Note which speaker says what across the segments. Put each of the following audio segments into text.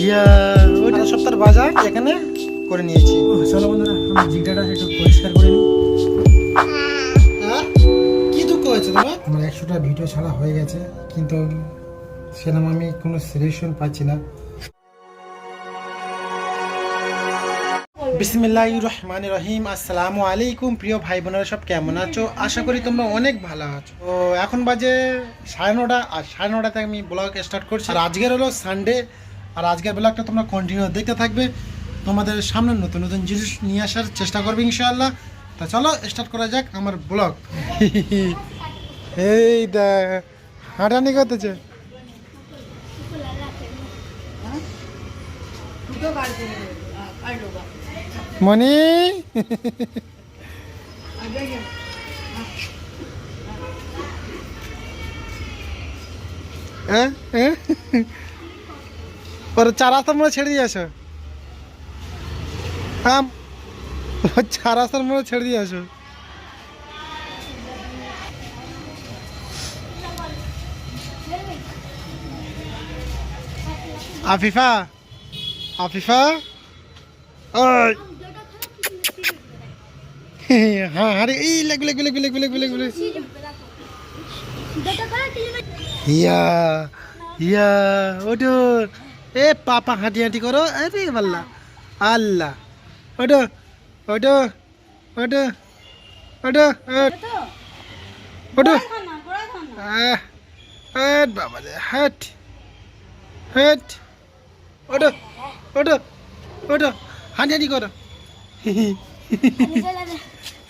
Speaker 1: ইয়া ওইটা সপ্তাহের বাজার এখানে করে নিয়েছি। চলো বন্ধুরা একটু পরিষ্কার করে নিই। হ্যাঁ? কি দুঃখ হয়েছে তোমার? আমার একশোটা ভিডিও ছাড়া হয়ে গেছে কিন্তু সেরকম আমি কোনো সলিউশন পাচ্ছি না। বিসমিল্লাহ রহমান রহিম আসসালামু আলাইকুম প্রিয় ভাই বোনেরা সব কেমন আছো? আশা করি তোমরা অনেক ভালো আছো। তো এখন বাজে সাড়ে নটা আর সাড়ে নটাতে আমি ব্লগ স্টার্ট করছি। আর আজকের হলো সানডে আর আজকের ব্লগটা তোমরা কন্টিনিউ দেখতে থাকবে। তোমাদের সামনে নতুন নতুন জিনিস নিয়ে আসার চেষ্টা করবে ইনশাআল্লাহ। তা চলো স্টার্ট করা যাক আমার ব্লগ। এই দা হাঁটানি করতেছে? মনি হ্যাঁ হ্যাঁ ওর চার রাস্তার ছেড়ে দিয়ে হ্যাঁ ওর চার রাস্তার ছেড়ে দিয়ে আসো আফিফা আফিফা হ্যাঁ আরে এই লাগবে লাগবে লাগবে লাগবে লাগবে লাগবে ইয়া ইয়া ওটো এ পাপা হাঁটি হাঁটি করো। আরে বাল্লা আল্লাহ। ওটো ওটো ওটো ওটো ওটো হাট বাবা রে হাট হাট। ওটো ওটো ওটো হাঁটি হাঁটি করো।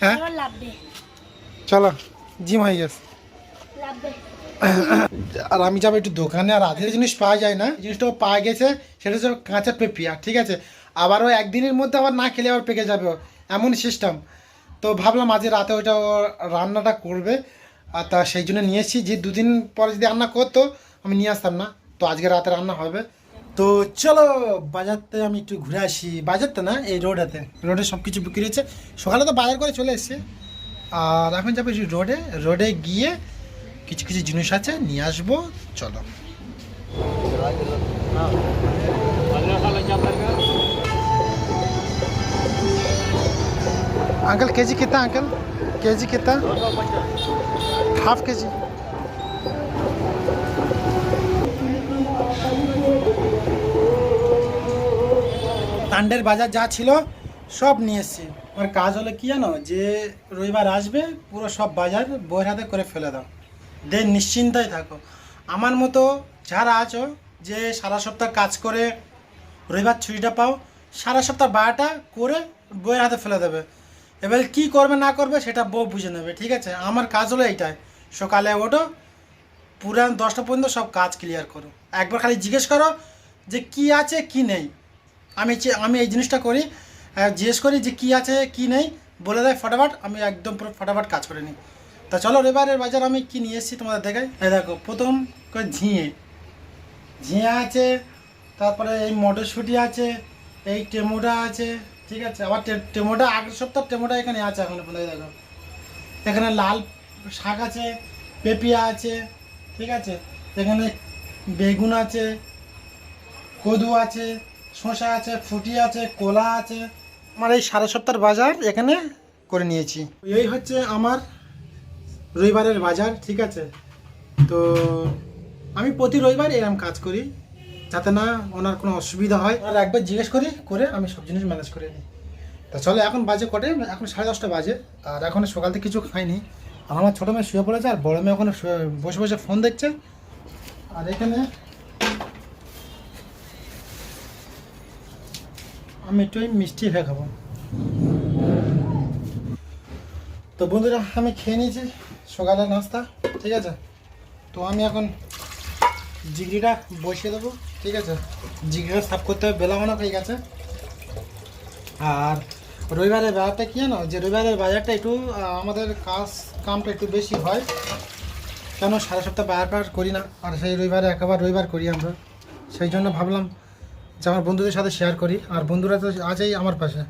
Speaker 1: হ্যাঁ? চলো জিম হয়ে গেছে। আর আমি যাব একটু দোকানে, আর আধের জিনিস পাওয়া যায় না জিনিসটা পাওয়া গেছে, সেটা হচ্ছে কাঁচা পেঁপিয়া ঠিক আছে। আবারও একদিনের মধ্যে আবার না খেলে আবার পেকে যাবে, এমন সিস্টেম তো ভাবলাম আজ রাতে ওইটা রান্নাটা করবে, আর তা সেই জন্য নিয়ে যে দুদিন পরে যদি রান্না করতো, আমি নিয়ে আসতাম না। তো আজকে রাতে রান্না হবে। তো চলো, বাজারতে আমি একটু ঘুরে আসি। বাজারতে না, এই রোডেতে রোডে সব কিছু বিক্রি হচ্ছে। সকালে তো বাজার করে চলে এসছে। আর এখন যাব রোডে রোডে গিয়ে কিছু কিছু জিনিস আছে নিয়ে আসবো চলো अंकल के जी कितना अंकल के जी कितना हाफ के जी তান্ডের বাজার যা ছিল সব নিয়ে এসছি আমার কাজ হলো কি জানো যে রবিবার আসবে পুরো সব বাজার বইয়ের হাতে করে ফেলে দাও দেন নিশ্চিন্তায় থাকো। আমার মতো যারা আছো যে সারা সপ্তাহ কাজ করে রবিবার ছুটিটা পাও, সারা সপ্তাহ বারোটা করে বইয়ের হাতে ফেলে দেবে। এবার কি করবে, না করবে সেটা বউ বুঝে নেবে, ঠিক আছে? আমার কাজ হলো এইটাই। সকালে ওঠো, পুরান দশটা পর্যন্ত সব কাজ ক্লিয়ার করো। একবার খালি জিজ্ঞেস করো যে কি আছে, কি নেই। আমি আমি এই জিনিসটা করি জিজ্ঞেস করি যে কি আছে, কি নেই, বলে দেয়, ফটাফট, আমি একদম পুরো ফটাফট কাজ করে নিই। তা চলো এবারের বাজার আমি কি নিয়ে এসেছি তোমাদের দেখাই। এই দেখো, প্রথম ঝিঙে। ঝিঙে আছে, তারপরে এই মটরশুঁটি আছে, এই টেমোটা আছে, ঠিক আছে? আবার টেমোটা আগের সপ্তাহ টেমোটা এখানে আছে এখন এই দেখো। এখানে লাল শাক আছে পেঁপিয়া আছে, ঠিক আছে? এখানে বেগুন আছে, কদু আছে, শসা আছে, ফুটি আছে, কলা আছে। আমার এই সাড়ে সপ্তাহের বাজার এখানে করে নিয়েছি। এই হচ্ছে আমার রবিবারের বাজার, ঠিক আছে? তো আমি প্রতি রবিবার এরকম কাজ করি, যাতে না ওনার কোনো অসুবিধা হয়। আর একবার জিজ্ঞেস করি, করে আমি সব জিনিস ম্যানেজ করে নিই। তা চলো, এখন বাজে কটে? এখন সাড়ে দশটা বাজে। আর এখন সকাল থেকে কিছু খাইনি। আর আমার ছোটো মেয়ে শুয়ে পড়েছে, আর বড় মেয়ে ওখানে বসে বসে ফোন দেখছে। আর এখানে আমি একটু মিষ্টি খেয়ে খাব। তো বন্ধুরা, আমি খেয়ে নিয়েছি। সকালের নাস্তা, ঠিক আছে? তো আমি এখন জিগড়িটা বসিয়ে দেবো, ঠিক আছে? জিগড়িটা সাফ করতে হবে, বেলা অনেক হয়ে গেছে আর রবিবারের বাজারটা কী জানো? যে রবিবারের বাজারটা একটু আমাদের কাজ, কামটা একটু বেশি হয়। কেন সারা সপ্তাহ বাজার পার করি না? আর সেই রবিবারে একেবারে রবিবার করি আমরা। সেই জন্য ভাবলাম যে আমার বন্ধুদের সাথে শেয়ার করি, আর বন্ধুরা তো আছেই আমার পাশে।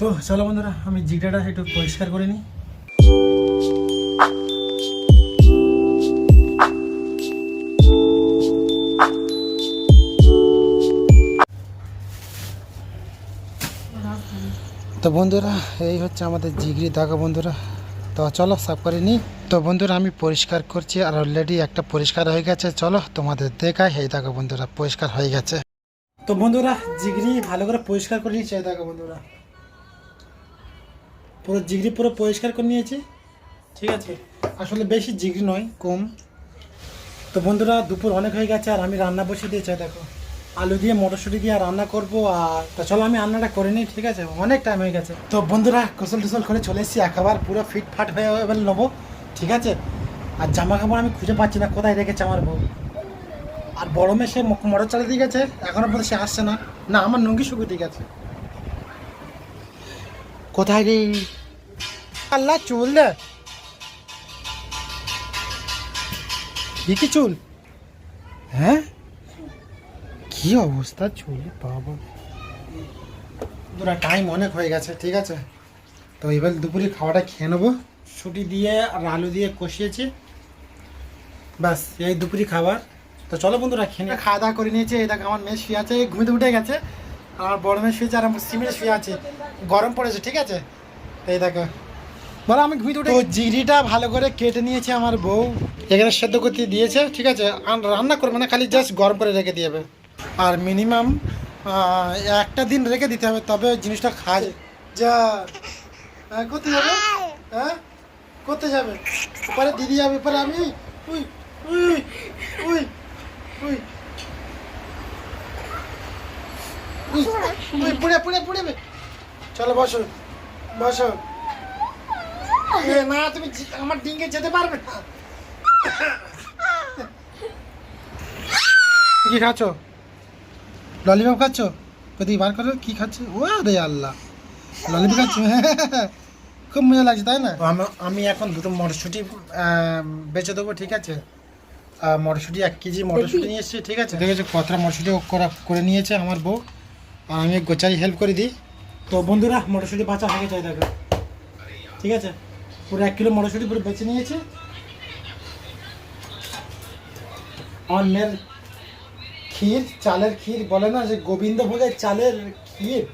Speaker 1: তো চলো বন্ধুরা, আমি জিগড়াটা একটু পরিষ্কার করে নিই। তো বন্ধুরা, এই হচ্ছে আমাদের জিগরি দাগা বন্ধুরা। তো চলো, সাফ করে নিই। তো বন্ধুরা, আমি পরিষ্কার করছি আর অলরেডি একটা পরিষ্কার হয়ে গেছে। চলো, তোমাদের দেখাই। এই দাগা বন্ধুরা, পরিষ্কার হয়ে গেছে। তো বন্ধুরা, জিগরি ভালো করে পরিষ্কার করে নিয়েছি। এই দাগা বন্ধুরা, পুরো জিগরি পুরো পরিষ্কার করে নিয়েছি। ঠিক আছে? আসলে বেশি জিগরি নয়, কম। তো বন্ধুরা, দুপুর অনেক হয়ে গেছে আর আমি রান্না বসিয়ে দিয়েছি। দেখো। আলু দিয়ে মটরশুঁটি দিয়ে রান্না করব আর তো চলো আমি রান্নাটা করে নিই, ঠিক আছে? অনেক টাইম হয়ে গেছে। তো বন্ধুরা, গোসল টোসল করে চলে এসেছি, একবার পুরো ফিট ফাট হয়ে এবার নেব, ঠিক আছে? আর জামা কাপড় আমি খুঁজে পাচ্ছি না, কোথায় রেখেছে আমার বউ? আর বড় মেয়ে, সে মোটর চালিয়ে দিয়ে গেছে, এখনও পর্যন্ত সে আসছে না। না, আমার নঙ্গি শুকিয়ে দিয়ে গেছে কোথায় রে? আল্লাহ, চুল দে। কি চুল? হ্যাঁ? কি অবস্থা চুল বাবা। দুরা টাইম অনেক হয়ে গেছে ঠিক আছে? তো এবার দুপুরে খাওয়াটা খেয়ে নেব। ছুটি দিয়ে আর আলু দিয়ে কষিয়েছি। ব্যাস এই দুপুরি খাবার। তো চলো বন্ধুরা খেয়ে। খাওয়া দাওয়া করে নিয়েছে এই দেখো আমার মেয়ে শুয়ে আছে এই ঘুমিতে উঠে গেছে। আমার বড় মেয়ে শুয়েছে আর আমার সিমিরে শুয়ে আছে। গরম পড়েছে ঠিক আছে? এই দেখো। বলো আমি ঘুমিতে উঠে জিরিটা ভালো করে কেটে নিয়েছে আমার বউ। এখানে সেদ্ধ করতে দিয়েছে ঠিক আছে? আর রান্না করবে না খালি জাস্ট গরম করে রেখে দিবে আর মিনিমাম একটা দিন রেখে দিতে হবে তবে জিনিসটা খায় যা। হ্যাঁ, কোথায় যাবে? হ্যাঁ? কোথায় যাবে? পরে দিদি যাবে পরে আমি। উই উই উই উই। উই পুড়ে পুড়ে পুড়ে। চলো বসো বসো। না তুমি আমার ডিঙ্গে যেতে পারবে না। কি খাচ্ছ? ললিপপ খাচ্ছ? প্রতি বার করো কি খাচ্ছ? ও রে আল্লাহ। ললিপপ খাচ্ছ? খুব মজা লাগছে তাই না? আমি এখন দুটো মটরশুঁটি বেচে দেবো ঠিক আছে? মটরশুঁটি এক কেজি মটরশুঁটি নিয়ে এসেছি ঠিক আছে? ঠিক আছে কতটা মটরশুঁটি করা করে নিয়েছে আমার বউ। আর আমি গোচারি হেল্প করে দিই। তো বন্ধুরা মটরশুঁটি বাঁচা হয়ে গেছে দেখো। ঠিক আছে? পুরো এক কিলো মটরশুঁটি পুরো বেছে নিয়েছে। আমার মেয়ের ক্ষীর, চালের ক্ষীর বলে না যে গোবিন্দভোগের চালের ক্ষীর?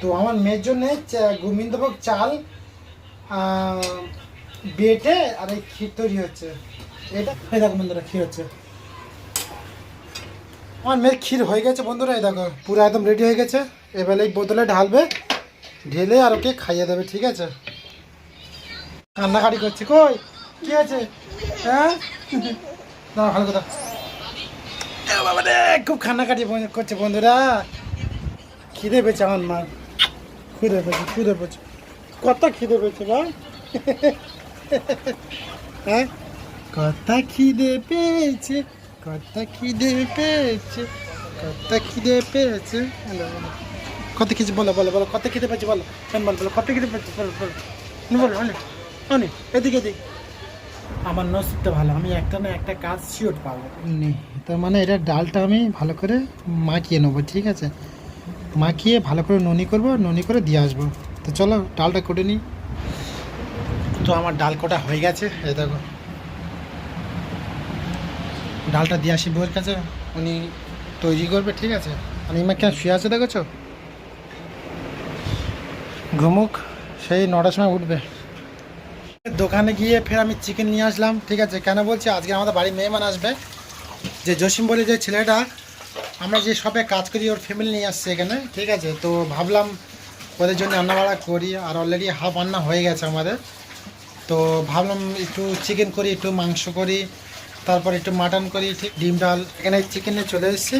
Speaker 1: তো আমার মেয়ের জন্যে গোবিন্দভোগ চাল বেটে আর এই ক্ষীর তৈরি হচ্ছে। এটা দেখো বন্ধুরা, ক্ষীর হচ্ছে। আমার মেয়ের ক্ষীর হয়ে গেছে বন্ধুরা, এই দেখো, পুরো একদম রেডি হয়ে গেছে। এবার এই বোতলে ঢালবে, ঢেলে আর ওকে খাইয়ে দেবে, ঠিক আছে? কান্নাকাটি করছে, কই? কি আছে হ্যাঁ? না ভালো কথা রে, খুব কান্নাকাটি করছে বন্ধুরা। খিদে পেয়েছে আমার মা। খুদে পেয়েছে খুদে পেয়েছে। কত খিদে পেয়েছে বা হ্যাঁ? কত খিদে পেয়েছে, কত খিদে পেয়েছে, কত খিদে পেয়েছে। কত কিছু বলো বলো বলো, কত খিদে পেয়েছে, বলো। কেন বলো বলো, কত খিদে পেয়েছে, বলো বলো। বলো অনেক এদিকে এদিকে। আমার নসিবটা ভালো, আমি একটা না একটা কাজ শিওর পাবো। তার মানে এটা ডালটা আমি ভালো করে মাখিয়ে নেব, ঠিক আছে? মাখিয়ে ভালো করে ননি করব, ননি করে দিয়ে আসব। তো চলো, ডালটা কেটে নিই। তো আমার ডাল কটা হয়ে গেছে, এই দেখো। ডালটা দিয়ে আসি বউয়ের কাছে, উনি তৈরি করবে, ঠিক আছে? আর ইমা কেন শুয়ে আছে, দেখেছ? ঘুমুক, সেই নটার সময় উঠবে। দোকানে গিয়ে ফের আমি চিকেন নিয়ে আসলাম। ঠিক আছে, কেন বলছি? আজকে আমাদের বাড়ি মেহমান আসবে। যে জসিম বলে যে ছেলেটা, আমরা যে শপে কাজ করি, ওর ফ্যামিলি নিয়ে আসছে এখানে। ঠিক আছে, তো ভাবলাম ওদের জন্য রান্নাবাড়া করি, আর অলরেডি হাফ রান্না হয়ে গেছে আমাদের। তো ভাবলাম একটু চিকেন করি, একটু মাংস করি, তারপর একটু মাটন করি, ঠিক, ডিম, ডাল। এখানে চিকেনে চলে এসেছে।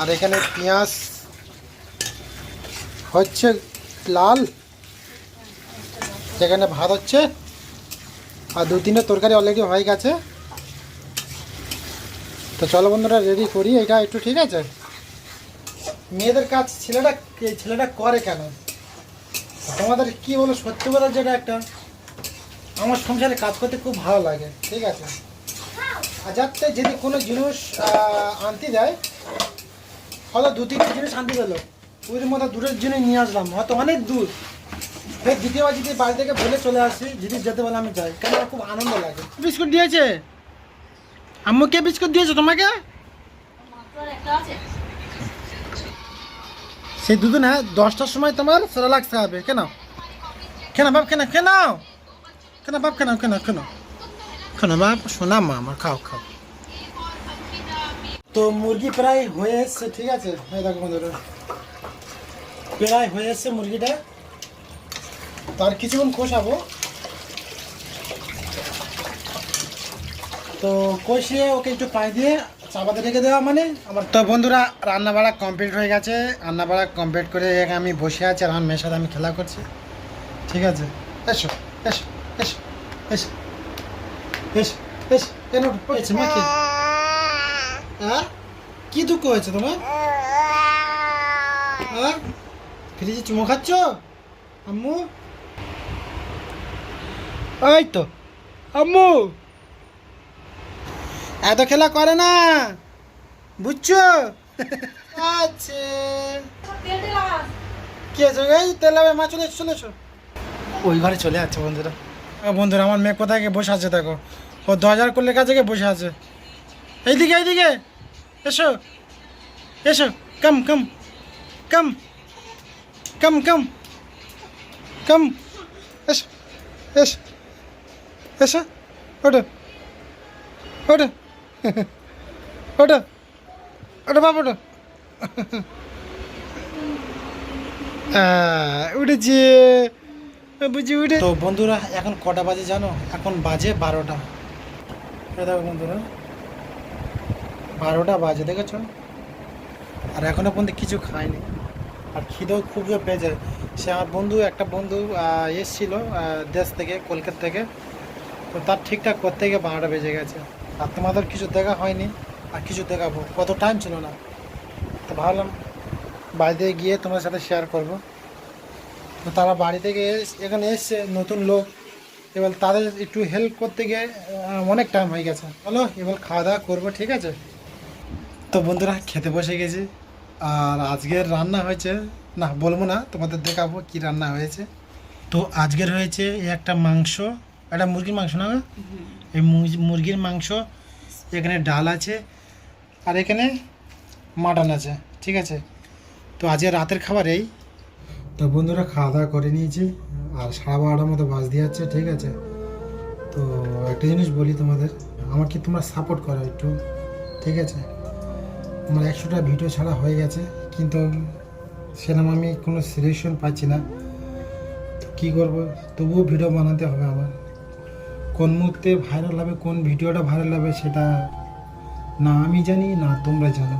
Speaker 1: আর এখানে পেঁয়াজ হচ্ছে লাল। যেখানে ভাত হচ্ছে আর দু তিনটে তরকারি অলরেডি হয়ে গেছে। তো চলো বন্ধুরা রেডি করি। এটা একটু ঠিক আছে? মেয়েদের কাজ ছেলেটা ছেলেটা করে কেন? তোমাদের কি বলো, সত্যি কথা যেটা একটা আমার সংসারে কাজ করতে খুব ভালো লাগে, ঠিক আছে? আর যাতে যদি কোনো জিনিস আনতে দেয় হয়তো দু তিনটে জিনিস আনতে গেলো। ওই মধ্যে দুটো জিনিস নিয়ে আসলাম, হয়তো অনেক দূর। ফের দ্বিতীয়বার যদি বাড়ি থেকে বলে চলে আসি যদি যেতে বলে আমি যাই। কেন খুব আনন্দ লাগে। বিস্কুট দিয়েছে? আম্মু কে বিস্কুট দিয়েছে তোমাকে? সেই দুদিন হ্যাঁ দশটার সময় তোমার খাওয়াবে কেন? কেন বাপ কেন কেন? কেন বাপ কেন কেন কেন? কেন বাপ শোনা মা আমার খাও খাও। তো মুরগি প্রায় হয়ে এসছে ঠিক আছে? দেখো বন্ধুরা। প্রায় হয়ে এসছে মুরগিটা। তার কিছুক্ষণ কষাবো। তো কষিয়ে ওকে একটু পানি দিয়ে চাপাতে রেখে দেওয়া মানে আমার তো বন্ধুরা রান্না বাড়া কমপ্লিট হয়ে গেছে। রান্না বাড়া কমপ্লিট করে আমি বসে আছি আর আমার মেয়ের আমি খেলা করছি। ঠিক আছে? এসো এসো এসো এসো এসো এসো কেন হয়েছে হ্যাঁ? কি দুঃখ হয়েছে তোমার? হ্যাঁ? ফ্রিজে চুমো খাচ্ছ? আম্মু? ওই তো, আম্মু। এত খেলা করে না, বুঝছ? আচ্ছা। কি আছে এই তেল হবে মা চলে চলে এসো। ওই ঘরে চলে যাচ্ছে বন্ধুরা। বন্ধুরা, আমার মেয়ে কোথায় গিয়ে বসে আছে দেখো। ও দরজার করলে কাছে গিয়ে বসে আছে। এইদিকে এইদিকে। এসো। এসো। কম কম। কম। কম কম। কম। এসো এসো। এসো, ওঠো। ওঠো। ওঠো। ওঠো বাপ ওঠো। উঠেছে। বুঝি উঠে তো বন্ধুরা, এখন কটা বাজে জানো? এখন বাজে বারোটা। দেখো বন্ধুরা, বারোটা বাজে, দেখেছ? আর এখনও পর্যন্ত কিছু খায়নি। আর খিদেও খুব জোর পেয়েছে। সে আমার বন্ধু, একটা বন্ধু এসছিল দেশ থেকে, কলকাতা থেকে। তো তার ঠিকঠাক করতে গিয়ে বারোটা বেজে গেছে। আর তোমাদের কিছু দেখা হয়নি, আর কিছু দেখাবো। কত টাইম ছিল না। তো ভাবলাম বাড়িতে গিয়ে তোমার সাথে শেয়ার করব। তো তারা বাড়ি থেকে এখানে এসছে, নতুন লোক। এবার তাদের একটু হেল্প করতে গিয়ে অনেক টাইম হয়ে গেছে। বলো, এবার খাওয়া দাওয়া করব, ঠিক আছে? তো বন্ধুরা, খেতে বসে গেছি। আর আজকের রান্না হয়েছে, না, বলব না, তোমাদের দেখাবো কি রান্না হয়েছে। তো আজকের হয়েছে একটা মাংস একটা মুরগির মাংস না এই মুরগির মাংস এখানে ডাল আছে আর এখানে মাটন আছে ঠিক আছে? তো আজকে রাতের খাবার এই। তো বন্ধুরা খাওয়া দাওয়া করে নিয়েছি আর সাড়ে বারোটার মতো বাজ দিয়ে যাচ্ছে ঠিক আছে? তো একটা জিনিস বলি তোমাদের আমাকে তোমরা সাপোর্ট করো একটু ঠিক আছে? আমার একশোটা ভিডিও ছাড়া হয়ে গেছে কিন্তু সেরকম আমি কোনো সিলেকশন পাচ্ছি না। তো কী করব? তবুও ভিডিও বানাতে হবে আমার। কোন মুহূর্তে ভাইরাল হবে, কোন ভিডিওটা ভাইরাল হবে সেটা না আমি জানি, না তোমরা জানো।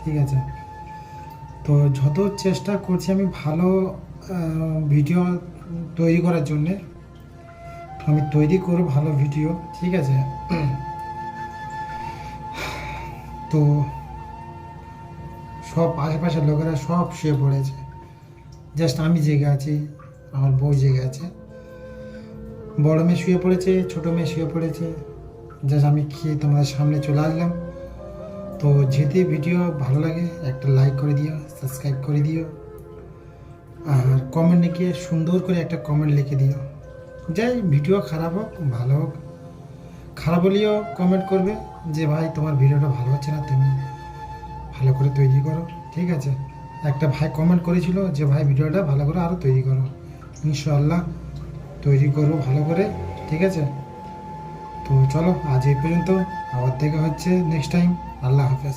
Speaker 1: ঠিক আছে? তো যত চেষ্টা করছি আমি ভালো ভিডিও তৈরি করার জন্যে, আমি তৈরি করব ভালো ভিডিও ঠিক আছে? তো সব আশেপাশের লোকেরা সব শুয়ে পড়েছে। জাস্ট আমি জেগে আছি, আমার বউ জেগে আছে। বড় মেয়ে শুয়ে পড়েছে, ছোটো মেয়ে শুয়ে পড়েছে। জাস্ট আমি খেয়ে তোমাদের সামনে চলে আসলাম। তো যদি ভিডিও ভালো লাগে, একটা লাইক করে দিও সাবস্ক্রাইব করে দিও। আর কমেন্ট লিখে সুন্দর করে একটা কমেন্ট লিখে দিও। যাই ভিডিও খারাপ হোক, ভালো হোক। খারাপ হলেও কমেন্ট করবে যে, ভাই, তোমার ভিডিওটা ভালো হচ্ছে না, তুমি ভালো করে তৈরি করো। ঠিক আছে? একটা ভাই কমেন্ট করেছিল যে, ভাই ভিডিওটা ভালো করে আরও তৈরি করো। ইনশাআল্লাহ। তৈরি করব ভালো করে, ঠিক আছে? তো চলো, আজ এই পর্যন্ত। আবার দেখা হচ্ছে নেক্সট টাইম আল্লাহ হাফেজ।